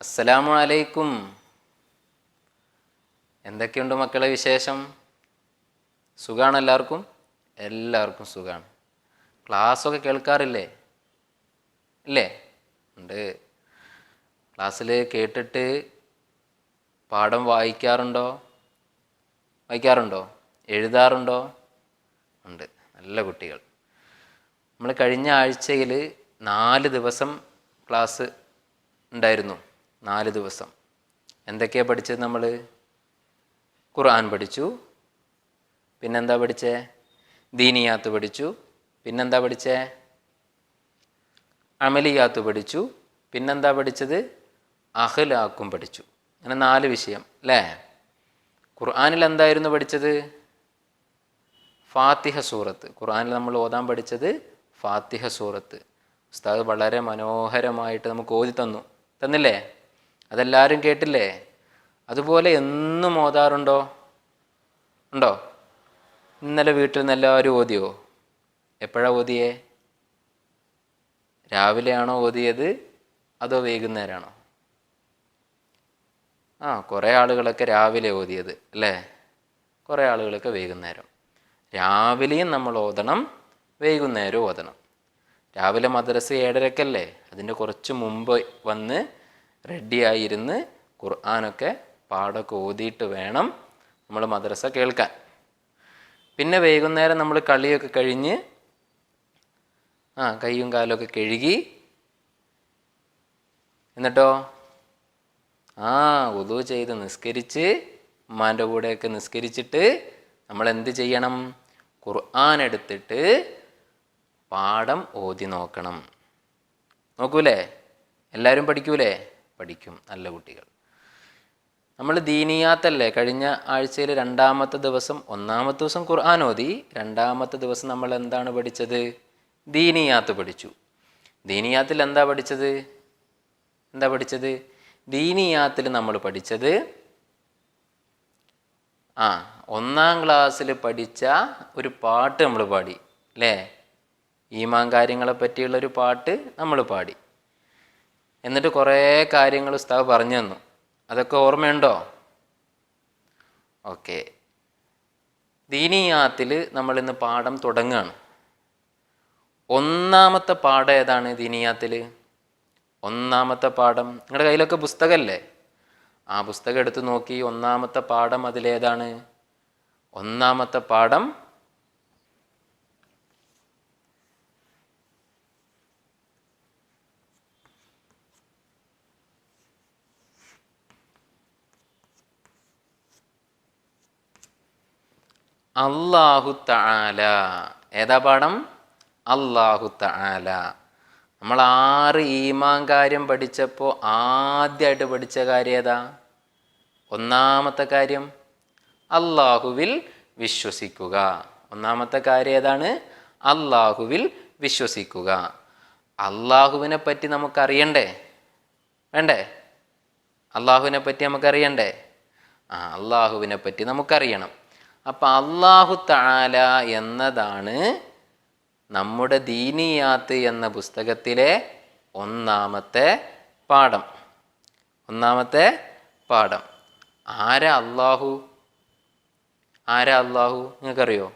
അസ്സലാമു അലൈക്കും. എന്തൊക്കെയുണ്ട് മക്കളെ വിശേഷം? സുഖമാണ് എല്ലാവർക്കും? എല്ലാവർക്കും സുഖമാണ് ക്ലാസ്സൊക്കെ കേൾക്കാറില്ലേ? ഇല്ലേ? ഉണ്ട്. ക്ലാസ്സിൽ കേട്ടിട്ട് പാഠം വായിക്കാറുണ്ടോ? വായിക്കാറുണ്ടോ? എഴുതാറുണ്ടോ? ഉണ്ട്. നല്ല കുട്ടികൾ. നമ്മൾ കഴിഞ്ഞ ആഴ്ചയിൽ നാല് ദിവസം ക്ലാസ് ഉണ്ടായിരുന്നു. നാല് ദിവസം. എന്തൊക്കെയാണ് പഠിച്ചത് നമ്മൾ ഖുർആൻ പഠിച്ചു. പിന്നെന്താ പഠിച്ചേ? ദീനിയാത്ത് പഠിച്ചു. പിന്നെന്താ പഠിച്ചേ? അമലിയാത്ത് പഠിച്ചു. പിന്നെന്താ പഠിച്ചത്? അഹ്ലാക്കും പഠിച്ചു. അങ്ങനെ നാല് വിഷയം അല്ലേ? ഖുർആനിൽ എന്തായിരുന്നു പഠിച്ചത്? ഫാത്തിഹ സൂറത്ത്. ഖുർആനിൽ നമ്മൾ ഓതാൻ പഠിച്ചത് ഫാത്തിഹ സൂറത്ത്. ഉസ്താദ് വളരെ മനോഹരമായിട്ട് നമുക്ക് ഓതി തന്നു. തന്നില്ലേ? അതെല്ലാവരും കേട്ടില്ലേ? അതുപോലെ എന്നും ഓതാറുണ്ടോ? ഉണ്ടോ? ഇന്നലെ വീട്ടിൽ നിന്ന് എല്ലാവരും ഓതിയോ? എപ്പോഴാ ഓതിയേ? രാവിലെയാണോ ഓതിയത്? അതോ വൈകുന്നേരമാണോ ആ കുറേ ആളുകളൊക്കെ രാവിലെ ഓതിയത് അല്ലേ? കുറേ ആളുകളൊക്കെ വൈകുന്നേരം. രാവിലെയും നമ്മൾ ഓതണം വൈകുന്നേരവും ഓതണം. രാവിലെ മദ്രസ ഏഴരക്കല്ലേ? അതിന്റെ കുറച്ച് മുമ്പ് വന്ന് റെഡിയായിരുന്ന് ഖുർആാനൊക്കെ പാടൊക്കെ ഓതിയിട്ട് വേണം നമ്മൾ മദ്രസ കേൾക്കാൻ. പിന്നെ വൈകുന്നേരം നമ്മൾ കളിയൊക്കെ കഴിഞ്ഞ് ആ കൈയും കാലൊക്കെ കഴുകി എന്നിട്ടോ? ആ ഉതു ചെയ്ത് നിസ്കരിച്ച് ഉമ്മാന്റെ കൂടെയൊക്കെ നിസ്കരിച്ചിട്ട് നമ്മൾ എന്ത് ചെയ്യണം? ഖുർആൻ എടുത്തിട്ട് പാഠം ഓതി നോക്കണം. നോക്കൂലേ? എല്ലാവരും പഠിക്കൂലേ? പഠിക്കും നല്ല കുട്ടികൾ. നമ്മൾ ദീനിയാത്തല്ലേ? കഴിഞ്ഞ ആഴ്ചയിൽ രണ്ടാമത്തെ ദിവസം ഒന്നാമത്തെ ദിവസം ഖുർആൻ ഓതി. രണ്ടാമത്തെ ദിവസം നമ്മൾ എന്താണ് പഠിച്ചത്? ദീനിയാത്ത് പഠിച്ചു. ദീനിയാത്തിൽ എന്താ പഠിച്ചത്? എന്താ പഠിച്ചത്? ദീനിയാത്തിൽ നമ്മൾ പഠിച്ചത് ആ ഒന്നാം ക്ലാസ്സിൽ പഠിച്ച ഒരു പാട്ട് നമ്മൾ പാടി. അല്ലേ ഈമാൻ കാര്യങ്ങളെ പറ്റിയുള്ള ഒരു പാട്ട് നമ്മൾ പാടി. എന്നിട്ട് കുറേ കാര്യങ്ങൾ ഉസ്താവ് പറഞ്ഞു തന്നു. അതൊക്കെ ഓർമ്മയുണ്ടോ? ഓക്കെ. ദീനിയാത്തിൽ നമ്മൾ ഇന്ന് പാഠം തുടങ്ങുകയാണ്. ഒന്നാമത്തെ പാഠം ഏതാണ് ദീനിയാത്തിൽ? ഒന്നാമത്തെ പാഠം. നിങ്ങളുടെ കയ്യിലൊക്കെ പുസ്തകമല്ലേ ആ പുസ്തകം എടുത്ത് നോക്കി. ഒന്നാമത്തെ പാഠം അതിലേതാണ്? ഒന്നാമത്തെ പാഠം അള്ളാഹു തആല. ഏതാ പാഠം? അള്ളാഹു തആല. നമ്മൾ ആറ് ഈമാൻ കാര്യം പഠിച്ചപ്പോൾ ആദ്യമായിട്ട് പഠിച്ച കാര്യം ഏതാ? ഒന്നാമത്തെ കാര്യം അള്ളാഹുവിൽ വിശ്വസിക്കുക. ഒന്നാമത്തെ കാര്യം ഏതാണ്? അള്ളാഹുവിൽ വിശ്വസിക്കുക. അള്ളാഹുവിനെ പറ്റി നമുക്കറിയണ്ടേ? വേണ്ടേ? അള്ളാഹുവിനെ പറ്റി നമുക്കറിയണ്ടേ? ആ അള്ളാഹുവിനെ പറ്റി നമുക്കറിയണം. അപ്പം അള്ളാഹു താല എന്നതാണ് നമ്മുടെ ദീനിയാത്ത് എന്ന പുസ്തകത്തിലെ ഒന്നാമത്തെ പാഠം. ഒന്നാമത്തെ പാഠം. ആരാ അള്ളാഹു ആരാ അള്ളാഹു നിങ്ങൾക്കറിയോ?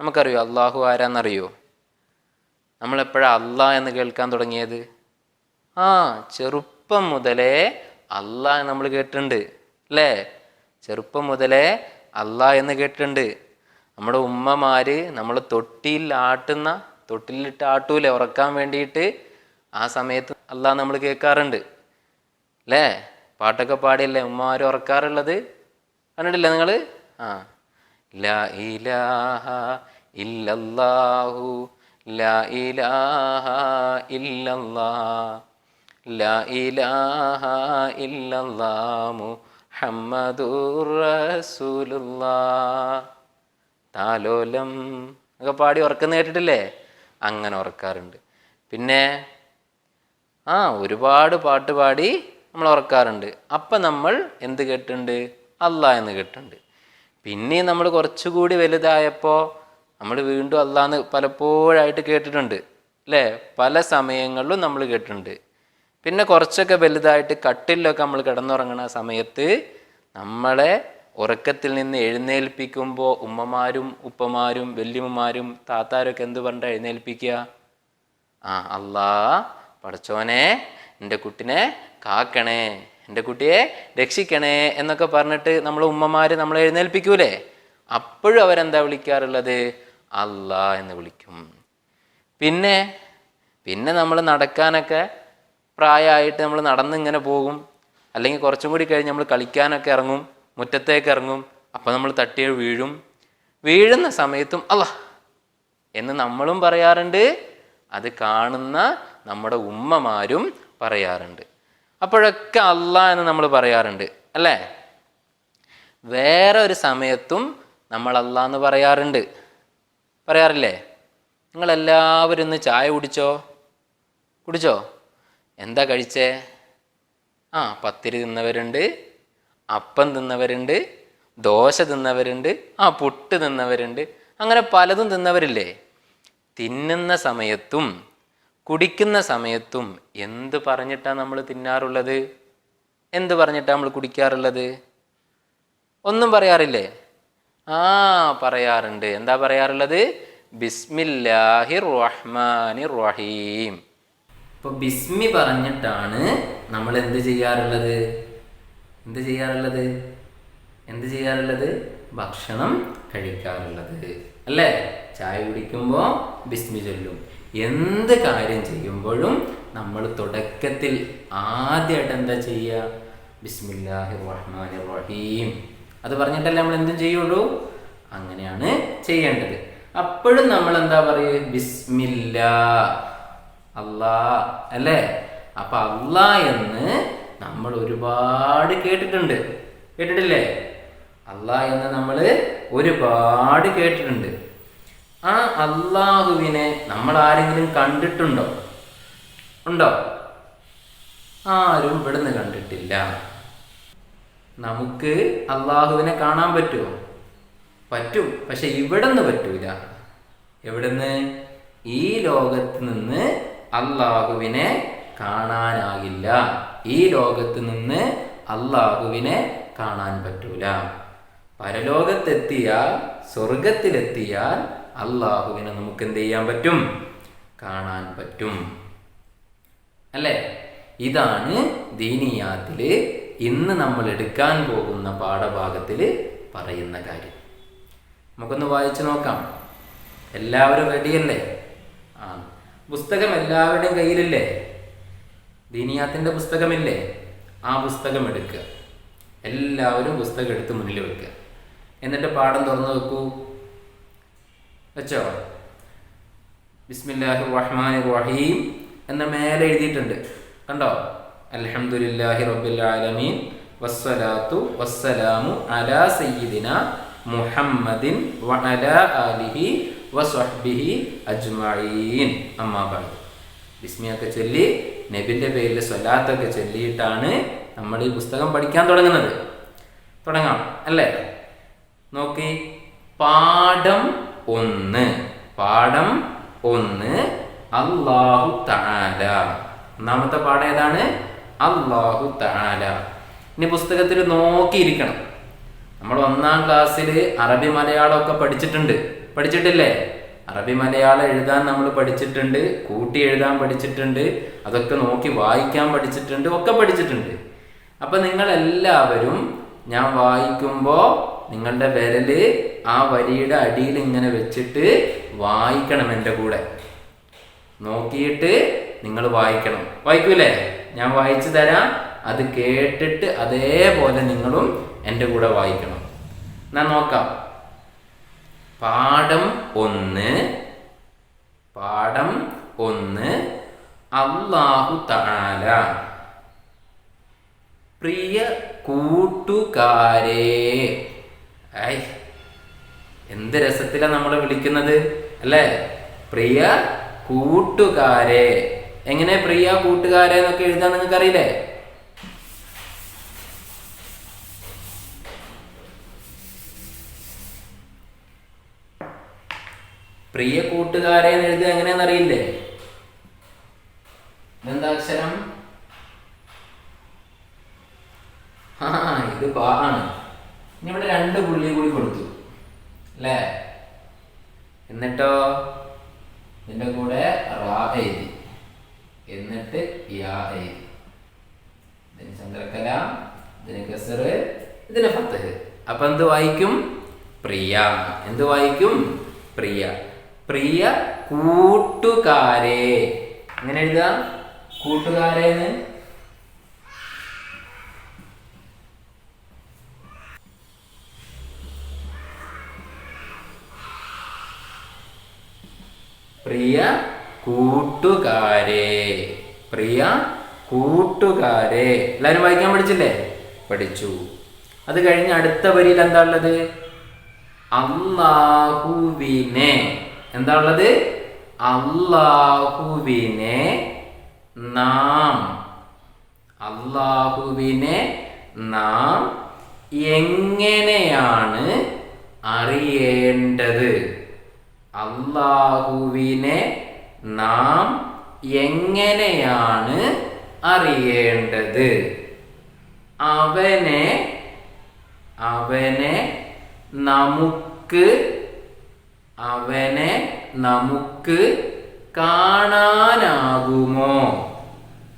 നമുക്കറിയോ അള്ളാഹു ആരാന്നറിയോ? നമ്മളെപ്പോഴാണ് അല്ലാ എന്ന് കേൾക്കാൻ തുടങ്ങിയത്? ആ ചെറുപ്പം മുതലേ എന്ന് നമ്മൾ കേട്ടിട്ടുണ്ട് അല്ലേ? ചെറുപ്പം മുതലേ അള്ളാ എന്ന് കേട്ടിട്ടുണ്ട്. നമ്മുടെ ഉമ്മമാര് നമ്മൾ തൊട്ടിയിൽ ആട്ടുന്ന തൊട്ടിലിട്ട് ആട്ടൂലേ ഉറക്കാൻ വേണ്ടിയിട്ട് ആ സമയത്ത് അള്ളാ നമ്മൾ കേൾക്കാറുണ്ട്. അല്ലേ പാട്ടൊക്കെ പാടിയല്ലേ ഉമ്മമാര് ഉറക്കാറുള്ളത്? കണ്ടിട്ടില്ല നിങ്ങൾ ആ. ലാ ഇലാഹ ഇല്ലല്ലാഹു ലാ ഇലാഹ ഇല്ലല്ലാ ലാ ഇലാഹ ഇല്ലല്ലാ താലോലം ഒക്കെ പാടി ഉറക്കുന്ന കേട്ടിട്ടില്ലേ? അങ്ങനെ ഉറക്കാറുണ്ട്. പിന്നെ ആ ഒരുപാട് പാട്ട് പാടി നമ്മൾ ഉറക്കാറുണ്ട്. അപ്പം നമ്മൾ എന്ത് കേട്ടിട്ടുണ്ട്? അല്ല എന്ന് കേട്ടിട്ടുണ്ട്. പിന്നെ നമ്മൾ കുറച്ചുകൂടി വലുതായപ്പോൾ നമ്മൾ വീണ്ടും അല്ലാന്ന് പലപ്പോഴായിട്ട് കേട്ടിട്ടുണ്ട്. അല്ലേ? പല സമയങ്ങളിലും നമ്മൾ കേട്ടിട്ടുണ്ട്. പിന്നെ കുറച്ചൊക്കെ വലുതായിട്ട് കട്ടിലൊക്കെ നമ്മൾ കിടന്നുറങ്ങുന്ന സമയത്ത് നമ്മളെ ഉറക്കത്തിൽ നിന്ന് എഴുന്നേൽപ്പിക്കുമ്പോൾ ഉമ്മമാരും ഉപ്പമാരും വല്യമ്മമാരും താത്താരൊക്കെ എന്ത് പറഞ്ഞിട്ട് എഴുന്നേൽപ്പിക്കുക? ആ അല്ലാ പടച്ചോനെ എന്റെ കുട്ടിനെ കാക്കണേ എന്റെ കുട്ടിയെ രക്ഷിക്കണേ എന്നൊക്കെ പറഞ്ഞിട്ട് നമ്മൾ ഉമ്മമാർ നമ്മളെ എഴുന്നേൽപ്പിക്കൂലേ? അപ്പോഴും അവരെന്താ വിളിക്കാറുള്ളത്? അല്ലാ എന്ന് വിളിക്കും. പിന്നെ പിന്നെ നമ്മൾ നടക്കാനൊക്കെ പ്രായമായിട്ട് നമ്മൾ നടന്നിങ്ങനെ പോകും. അല്ലെങ്കിൽ കുറച്ചും കൂടി കഴിഞ്ഞ് നമ്മൾ കളിക്കാനൊക്കെ ഇറങ്ങും. മുറ്റത്തേക്ക് ഇറങ്ങും. അപ്പോൾ നമ്മൾ തട്ടിയ വീഴും. വീഴുന്ന സമയത്തും അല്ല എന്ന് നമ്മളും പറയാറുണ്ട്. അത് കാണുന്ന നമ്മുടെ ഉമ്മമാരും പറയാറുണ്ട്. അപ്പോഴൊക്കെ അല്ല എന്ന് നമ്മൾ പറയാറുണ്ട്. അല്ലേ? വേറെ ഒരു സമയത്തും നമ്മൾ അല്ല എന്ന് പറയാറുണ്ട്. പറയാറില്ലേ? നിങ്ങളെല്ലാവരും ഇന്ന് ചായ കുടിച്ചോ? കുടിച്ചോ? എന്താ കഴിച്ചേ? ആ പത്തിരി തിന്നവരുണ്ട് അപ്പം തിന്നവരുണ്ട് ദോശ തിന്നവരുണ്ട് ആ പുട്ട് തിന്നവരുണ്ട്. അങ്ങനെ പലതും തിന്നവരില്ലേ? തിന്നുന്ന സമയത്തും കുടിക്കുന്ന സമയത്തും എന്ത് പറഞ്ഞിട്ടാണ് നമ്മൾ തിന്നാറുള്ളത്? എന്ത് പറഞ്ഞിട്ടാണ് നമ്മൾ കുടിക്കാറുള്ളത്? ഒന്നും പറയാറില്ലേ? ആ പറയാറുണ്ട്. എന്താ പറയാറുള്ളത്? ബിസ്മില്ലാഹിർ റഹ്മാനിർ റഹീം. ഇപ്പൊ ബിസ്മി പറഞ്ഞിട്ടാണ് നമ്മൾ എന്ത് ചെയ്യാറുള്ളത്? എന്ത് ചെയ്യാറുള്ളത്? എന്ത് ചെയ്യാറുള്ളത്? ഭക്ഷണം കഴിക്കാറുള്ളത്. അല്ലേ? ചായ കുടിക്കുമ്പോൾ ബിസ്മി ചൊല്ലും. എന്ത് കാര്യം ചെയ്യുമ്പോഴും നമ്മൾ തുടക്കത്തിൽ ആദ്യമായിട്ട് എന്താ ചെയ്യുക? ബിസ്മില്ലാഹി റഹ്മാൻ റഹീം. അത് പറഞ്ഞിട്ടല്ലേ നമ്മൾ എന്തും ചെയ്യുള്ളൂ? അങ്ങനെയാണ് ചെയ്യേണ്ടത്. അപ്പോഴും നമ്മൾ എന്താ പറയുക ബിസ്മില്ലാ. അല്ലാ അല്ലേ? അപ്പൊ അല്ലാ എന്ന് നമ്മൾ ഒരുപാട് കേട്ടിട്ടുണ്ട്. കേട്ടിട്ടില്ലേ? അല്ലാ എന്ന് നമ്മൾ ഒരുപാട് കേട്ടിട്ടുണ്ട്. ആ അള്ളാഹുവിനെ നമ്മൾ ആരെങ്കിലും കണ്ടിട്ടുണ്ടോ? ഉണ്ടോ? ആരും ഇവിടുന്ന് കണ്ടിട്ടില്ല. നമുക്ക് അള്ളാഹുവിനെ കാണാൻ പറ്റുമോ? പറ്റും. പക്ഷെ ഇവിടുന്ന് പറ്റൂല. എവിടുന്ന്? ഈ ലോകത്ത് നിന്ന് അള്ളാഹുവിനെ കാണാനാകില്ല. ഈ ലോകത്ത് നിന്ന് അള്ളാഹുവിനെ കാണാൻ പറ്റൂല. പരലോകത്തെത്തിയാൽ സ്വർഗത്തിലെത്തിയാൽ അള്ളാഹുവിനെ നമുക്ക് എന്ത് ചെയ്യാൻ പറ്റും? കാണാൻ പറ്റും. അല്ലേ? ഇതാണ് ദീനിയാത്തിൽ ഇന്ന് നമ്മൾ എടുക്കാൻ പോകുന്ന പാഠഭാഗത്തിൽ പറയുന്ന കാര്യം. നമുക്കൊന്ന് വായിച്ചു നോക്കാം. എല്ലാവരും റെഡിയല്ലേ ആ. പുസ്തകം എല്ലാവരുടെയും കയ്യിലില്ലേ? ദീനിയാത്തിന്റെ പുസ്തകമില്ലേ? ആ പുസ്തകം എടുക്കുക എല്ലാവരും പുസ്തകം എടുത്ത് മുന്നിൽ വെക്കുക എന്നിട്ട് പാഠം തുറന്നു വെക്കൂ. വെച്ചോ? ബിസ്മില്ലാഹി റഹ്മാൻ റഹീം എന്ന മേലെ എഴുതിയിട്ടുണ്ട്. കണ്ടോ? റബ്ബിൽ ആലമീൻ. വസ്സലാത്തു വസ്സലാമു അലാ സയ്യിദിന മുഹമ്മദിൻ വഅലാ ആലിഹി വസ്വഹ്ബിഹി അജ്മഈൻ. അമ്മാ ബഅദ്. ബിസ്മിയൊക്കെ ചൊല്ലി നബിന്റെ പേരിൽ സ്വലാത്തൊക്കെ ചൊല്ലിയിട്ടാണ് നമ്മൾ ഈ പുസ്തകം പഠിക്കാൻ തുടങ്ങുന്നത്. തുടങ്ങാം അല്ലേ? നോക്കി പാഠം ഒന്ന്. പാഠം ഒന്ന് അള്ളാഹു തആല. ഒന്നാമത്തെ പാഠം ഏതാണ്? അള്ളാഹു തആല. ഇനി പുസ്തകത്തിൽ നോക്കിയിരിക്കണം. നമ്മൾ ഒന്നാം ക്ലാസ്സിൽ അറബി മലയാളമൊക്കെ പഠിച്ചിട്ടുണ്ട്. പഠിച്ചിട്ടില്ലേ? അറബി മലയാളം എഴുതാൻ നമ്മൾ പഠിച്ചിട്ടുണ്ട് കൂട്ടി എഴുതാൻ പഠിച്ചിട്ടുണ്ട് അതൊക്കെ നോക്കി വായിക്കാൻ പഠിച്ചിട്ടുണ്ട് ഒക്കെ പഠിച്ചിട്ടുണ്ട്. അപ്പൊ നിങ്ങൾ എല്ലാവരും ഞാൻ വായിക്കുമ്പോൾ നിങ്ങളുടെ വിരൽ ആ വരിയുടെ അടിയിൽ ഇങ്ങനെ വെച്ചിട്ട് വായിക്കണം എന്റെ കൂടെ. നോക്കിയിട്ട് നിങ്ങൾ വായിക്കണം. വായിക്കൂലേ? ഞാൻ വായിച്ചു തരാം അത് കേട്ടിട്ട് അതേപോലെ നിങ്ങളും എന്റെ കൂടെ വായിക്കണം. ഞാൻ നോക്കാം. പാഠം ഒന്ന് പാഠം ഒന്ന് അള്ളാഹു തആല. പ്രിയ കൂട്ടുകാരെ. ഐ എന്ത് രസത്തിലാണ് നമ്മൾ വിളിക്കുന്നത് അല്ലേ? പ്രിയ കൂട്ടുകാരെ. എങ്ങനെ പ്രിയ കൂട്ടുകാരെ എന്നൊക്കെ എഴുതാൻ നിങ്ങൾക്ക് അറിയില്ലേ പ്രിയ കൂട്ടുകാരെ എന്ന് എങ്ങനെയാണെന്നറിയില്ലേ എങ്ങനെയാണെന്ന് എന്താ അക്ഷരം? ആ ഇത് ബാ ആണ്. ഇനി ഇവിടെ രണ്ട് പുള്ളി കൂടി കൊടുത്തു. അല്ലേ? എന്നിട്ടോ? ഇതിന്റെ കൂടെ റാ എഴുതി. എന്നിട്ട് യാ എഴുതി. ഇതിന് ചന്ദ്രക്കല ഇതിന് കസർ ഇതിന് ഫത്തഹ് അപ്പൊ എന്ത് വായിക്കും? പ്രിയ. എന്ത് വായിക്കും? പ്രിയ. പ്രിയ കൂട്ടുകാരെ. എങ്ങനെ എഴുതാം കൂട്ടുകാരേന്ന്? പ്രിയ കൂട്ടുകാരെ. പ്രിയ കൂട്ടുകാരെ. എല്ലാവരും വായിക്കാൻ പഠിച്ചില്ലേ? പഠിച്ചു. അത് കഴിഞ്ഞ് അടുത്ത വരിയിൽ എന്താ ഉള്ളത്? അള്ളാഹുവിനെ എന്താ ഉള്ളത് അള്ളാഹുവിനെ നാം അള്ളാഹുവിനെ നാം എങ്ങനെയാണ് അറിയേണ്ടത്? അള്ളാഹുവിനെ നാം എങ്ങനെയാണ് അറിയേണ്ടത്? അവനെ അവനെ നമുക്ക് അവനെ നമുക്ക് കാണാനാകുമോ?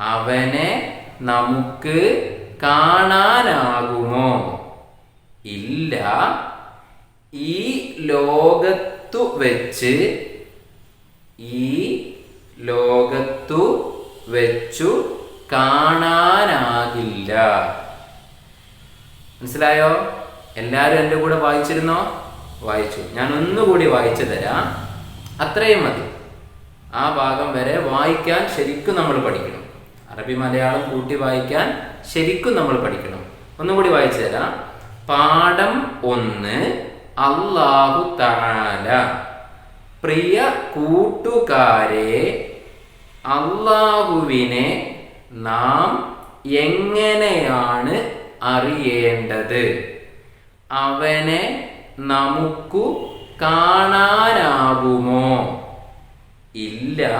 അവനെ നമുക്ക് കാണാനാകുമോ? ഇല്ല. ഈ ലോകത്തു വെച്ച് ഈ ലോകത്തു വെച്ചു കാണാനാകില്ല. മനസ്സിലായോ? എല്ലാവരും എന്റെ കൂടെ വായിച്ചിരുന്നോ? വായിച്ചു. ഞാൻ ഒന്നുകൂടി വായിച്ചു തരാം. അത്രയും മതി. ആ ഭാഗം വരെ വായിക്കാൻ ശരിക്കും നമ്മൾ പഠിക്കണം. അറബി മലയാളം കൂട്ടി വായിക്കാൻ ശരിക്കും നമ്മൾ പഠിക്കണം. ഒന്നുകൂടി വായിച്ചു തരാം. പാഠം ഒന്ന് അള്ളാഹു താല പ്രിയ കൂട്ടുകാരെ അള്ളാഹുവിനെ നാം എങ്ങനെയാണ് അറിയേണ്ടത്? അവനെ നമുക്കു കാണാനാകുമോ ഇല്ല.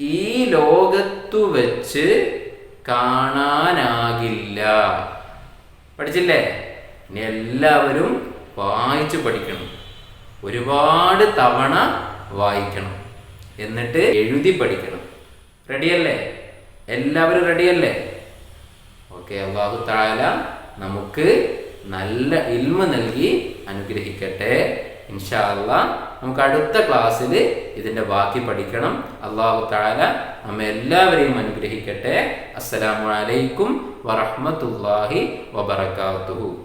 ഈ ലോകത്തു വെച്ച് കാണാനാകില്ല. പഠിച്ചില്ലേ? ഇനി എല്ലാവരും വായിച്ചു പഠിക്കണം. ഒരുപാട് തവണ വായിക്കണം. എന്നിട്ട് എഴുതി പഠിക്കണം. റെഡിയല്ലേ? എല്ലാവരും റെഡിയല്ലേ? ഓക്കെ അള്ളാഹു താല നമുക്ക് നല്ല ഇൽമ നൽകി അനുഗ്രഹിക്കട്ടെ. ഇൻഷാല്ല നമുക്ക് അടുത്ത ക്ലാസ്സിൽ ഇതിന്റെ ബാക്കി പഠിക്കണം. അള്ളാഹു താല നമ്മെ എല്ലാവരെയും അനുഗ്രഹിക്കട്ടെ. അസ്സലാമു അലൈക്കും വറഹ്മത്തുള്ളാഹി വബറകാതുഹു.